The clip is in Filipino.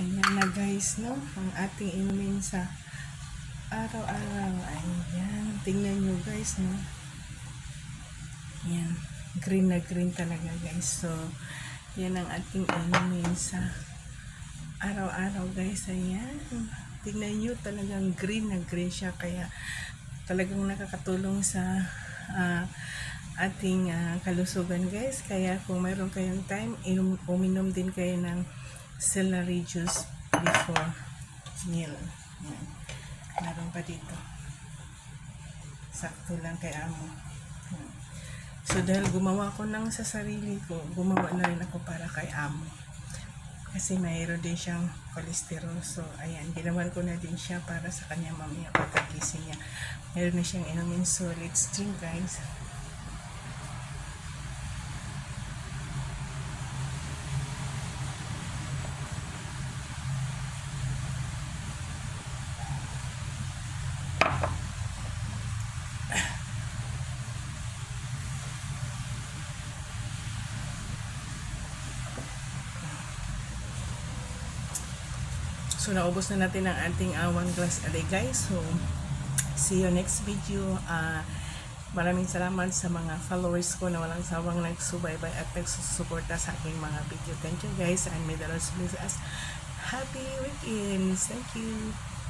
Ayan na guys, no? Ang ating inumin sa araw-araw. Ayan. Tingnan nyo guys, no? Ayan. Green na green talaga guys. So, yan ang ating inumin sa araw-araw guys. Ayan. Tingnan nyo talagang green na green siya. Kaya talagang nakakatulong sa ah, ating ah, kalusugan guys. Kaya kung mayroon kayong time, inom, uminom din kayo ng celery juice before meal. Yan. Meron pa dito. Sakto lang kay amo. So dahil gumawa ko ng sa sarili ko, gumawa na rin ako para kay amo. Kasi mayroon din siyang cholesterol. So, ayan, ginawan ko na din siya para sa kanya mamaya pagkagising niya. Meron na siyang inumin. So, let's drink guys. So, naubos na natin ang ating uh, one glass a day, guys. So, see you next video. Ah, maraming salamat sa mga followers ko na walang sawang nagsubaybay at nagsusuporta sa aking mga video. Thank you, guys. And may the Lord bless us. Happy weekends. Thank you.